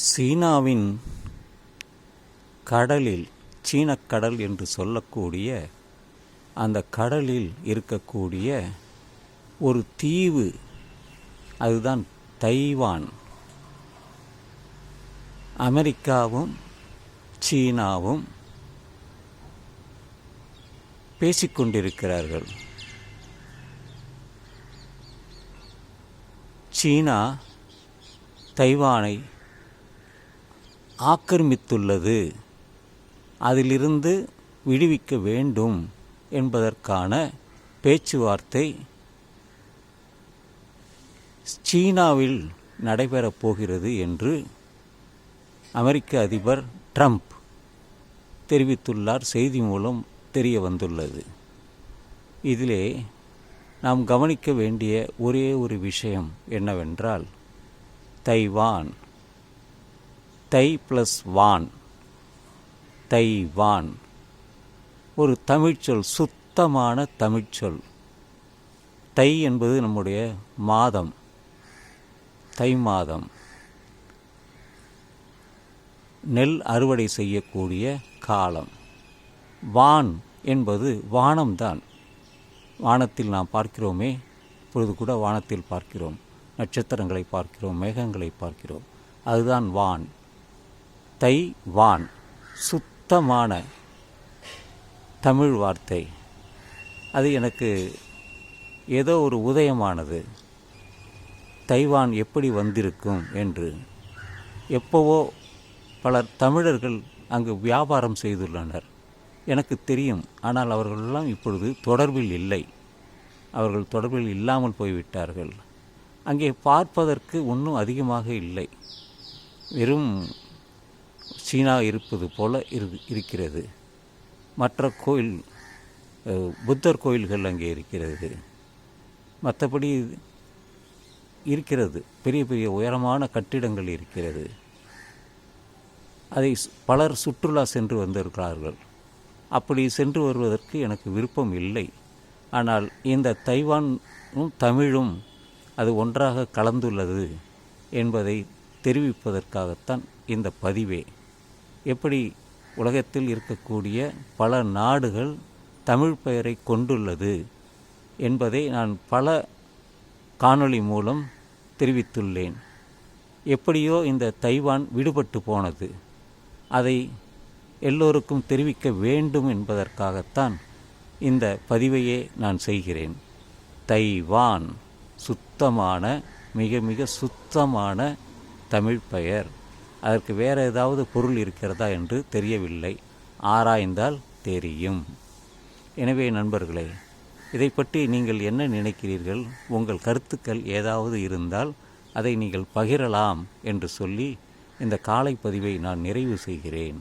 சீனாவின் கடலில் சீனக்கடல் என்று சொல்லக்கூடிய அந்த கடலில் இருக்கக்கூடிய ஒரு தீவு அதுதான் தைவான். அமெரிக்காவும் சீனாவும் பேசிக்கொண்டிருக்கிறார்கள். சீனா தைவானை ஆக்கிரமித்துள்ளது. அதிலிருந்து விடுவிக்க வேண்டும் என்பதற்கான பேச்சுவார்த்தை சீனாவில் நடைபெறப் போகிறது என்று அமெரிக்க அதிபர் ட்ரம்ப் தெரிவித்துள்ளார். செய்தி மூலம் தெரிய வந்துள்ளது. இதிலே நாம் கவனிக்க வேண்டிய ஒரே ஒரு விஷயம் என்னவென்றால் தைவான். தை ப்ளஸ் வான். தைவான் ஒரு தமிழ்ச்சொல் சுத்தமான தமிழ்ச்சொல் தை என்பது நம்முடைய மாதம். தை மாதம். நெல் அறுவடை செய்யக்கூடிய காலம். வான் என்பது வானம்தான். வானத்தில் நாம் பார்க்கிறோமே இப்பொழுது கூட வானத்தில் பார்க்கிறோம். நட்சத்திரங்களை பார்க்கிறோம் மேகங்களை பார்க்கிறோம். அதுதான் வான். தைவான் சுத்தமான தமிழ் வார்த்தை. அது எனக்கு ஏதோ ஒரு உதயமானது. தைவான் எப்படி வந்திருக்கும் என்று எப்போவோ பலர் தமிழர்கள் அங்கு வியாபாரம் செய்துள்ளனர். எனக்கு தெரியும் ஆனால் அவர்களெல்லாம் இப்பொழுது தொடர்பில் இல்லை. அவர்கள் தொடர்பில் இல்லாமல் போய்விட்டார்கள். அங்கே பார்ப்பதற்கு ஒன்றும் அதிகமாக இல்லை. வெறும் சீனா இருப்பது போல இரு இருக்கிறது. மற்ற கோயில் புத்தர் கோயில்கள் அங்கே இருக்கிறது. மற்றபடி இருக்கிறது. பெரிய பெரிய உயரமான கட்டிடங்கள் இருக்கிறது. அதை பலர் சுற்றுலா சென்று வந்திருக்கிறார்கள். அப்படி சென்று வருவதற்கு எனக்கு விருப்பம் இல்லை. ஆனால் இந்த தைவானும் தமிழும் அது ஒன்றாக கலந்துள்ளது என்பதை தெரிவிப்பதற்காகத்தான் இந்த பதிவே. எப்படி உலகத்தில் இருக்கக்கூடிய பல நாடுகள் தமிழ் பெயரை கொண்டுள்ளது என்பதை நான் பல காணொளி மூலம் தெரிவித்துள்ளேன். எப்படியோ இந்த தைவான் விடுபட்டு போனது. அதை எல்லோருக்கும் தெரிவிக்க வேண்டும் என்பதற்காகத்தான் இந்த பதிவையே நான் செய்கிறேன். தைவான் சுத்தமான மிக மிக சுத்தமான தமிழ் பெயர். அதற்கு வேறு ஏதாவது பொருள் இருக்கிறதா என்று தெரியவில்லை. ஆராய்ந்தால் தெரியும். எனவே நண்பர்களே இதை பற்றி நீங்கள் என்ன நினைக்கிறீர்கள்? உங்கள் கருத்துக்கள் ஏதாவது இருந்தால் அதை நீங்கள் பகிரலாம் என்று சொல்லி இந்த காலை பதிவை நான் நிறைவு செய்கிறேன்.